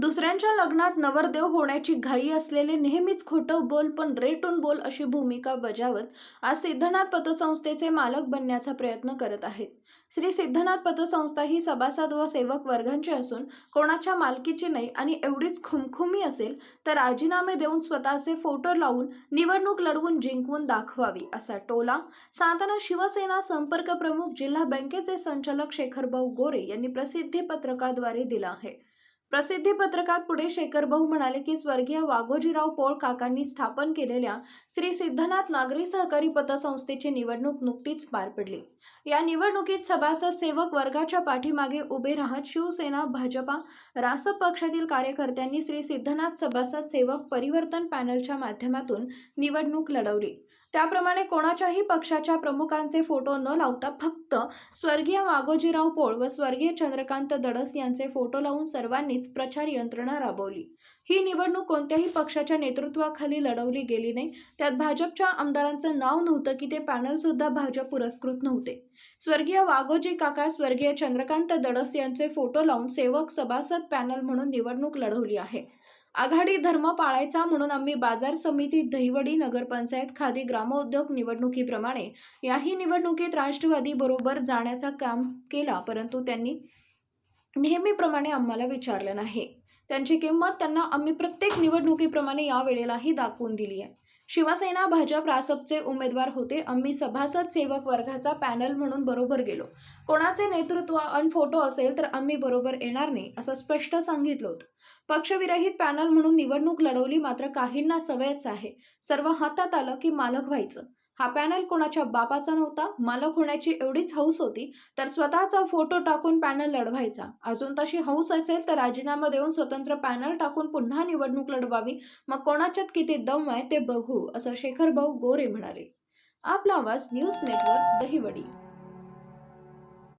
दुसऱ्यांच्या लग्नात नवरदेव होण्याची घाई असलेले नेहमीच खोटं बोल पण रेटून बोल अशी भूमिका बजावत आज सिद्धनाथ पतसंस्थेचे मालक बनण्याचा प्रयत्न करत आहेत. श्री सिद्धनाथ पतसंस्था ही सभासद व सेवक वर्गांची असून कोणाच्या मालकीची नाही आणि एवढीच खुमखुमी असेल तर राजीनामे देऊन स्वतःचे फोटो लावून निवडणूक लढवून जिंकवून दाखवावी असा टोला सातारा शिवसेना संपर्क प्रमुख जिल्हा बँकेचे संचालक शेखरभाऊ गोरे यांनी प्रसिद्धी पत्रकाद्वारे दिला आहे. प्रसिद्धी पत्रकात पुढे शेखरभाऊ म्हणाले की स्वर्गीय वाघोजीराव पोळ काकांनी स्थापन केलेल्या श्री सिद्धनाथ नागरी सहकारी पतसंस्थेची निवडणूक नुकतीच पार पडली. या निवडणुकीत सभासद सेवक वर्गाच्या पाठीमागे उभे राहत शिवसेना भाजपा रासप पक्षातील कार्यकर्त्यांनी श्री सिद्धनाथ सभासद सेवक परिवर्तन पॅनलच्या माध्यमातून निवडणूक लढवली. त्याप्रमाणे कोणाच्याही पक्षाच्या प्रमुखांचे फोटो न लावता फक्त स्वर्गीय वाघोजीराव पोळ व स्वर्गीय चंद्रकांत दडस यांचे फोटो लावून सर्वांनीच प्रचार यंत्रणा राबवली. ही निवडणूक कोणत्याही पक्षाच्या नेतृत्वाखाली लढवली गेली नाही. त्यात भाजपच्या आमदारांचं नाव नव्हतं की ते पॅनलसुद्धा भाजप पुरस्कृत नव्हते. स्वर्गीय वाघोजी काका स्वर्गीय चंद्रकांत दडस यांचे फोटो लावून सेवक सभासद पॅनल म्हणून निवडणूक लढवली आहे. आघाडी धर्म पाळायचा म्हणून आम्ही बाजार समिती दहिवडी नगरपंचायत खादी ग्रामोद्योग निवडणुकीप्रमाणे याही निवडणुकीत राष्ट्रवादी बरोबर जाण्याचा काम केला परंतु त्यांनी नेहमीप्रमाणे आम्हाला विचारलं नाही. त्यांची किंमत त्यांना आम्ही प्रत्येक निवडणुकीप्रमाणे या वेळेलाही दाखवून दिली आहे. शिवसेना भाजप रासपचे उमेदवार होते. आम्ही सभासद सेवक वर्गाचा पॅनल म्हणून बरोबर गेलो. कोणाचे नेतृत्व अन फोटो असेल तर आम्ही बरोबर येणार नाही असं स्पष्ट सांगितलं होतं. पक्षविरहित पॅनल म्हणून निवडणूक लढवली मात्र काहींना सवयच आहे. सर्व हातात आलं की मालक व्हायचं. हा पॅनल कोणाच्या बापाचा नव्हता मालक होण्याची एवढीच हौस होती तर स्वतःचा फोटो टाकून पॅनल लढवायचा. अजून तशी हौस असेल तर राजीनामा देऊन स्वतंत्र पॅनल टाकून पुन्हा निवडणूक लढवावी. मग कोणाच्यात किती दम आहे ते बघू असं शेखर भाऊ गोरे म्हणाले. आपला आवाज न्यूज नेटवर्क दहिवडी.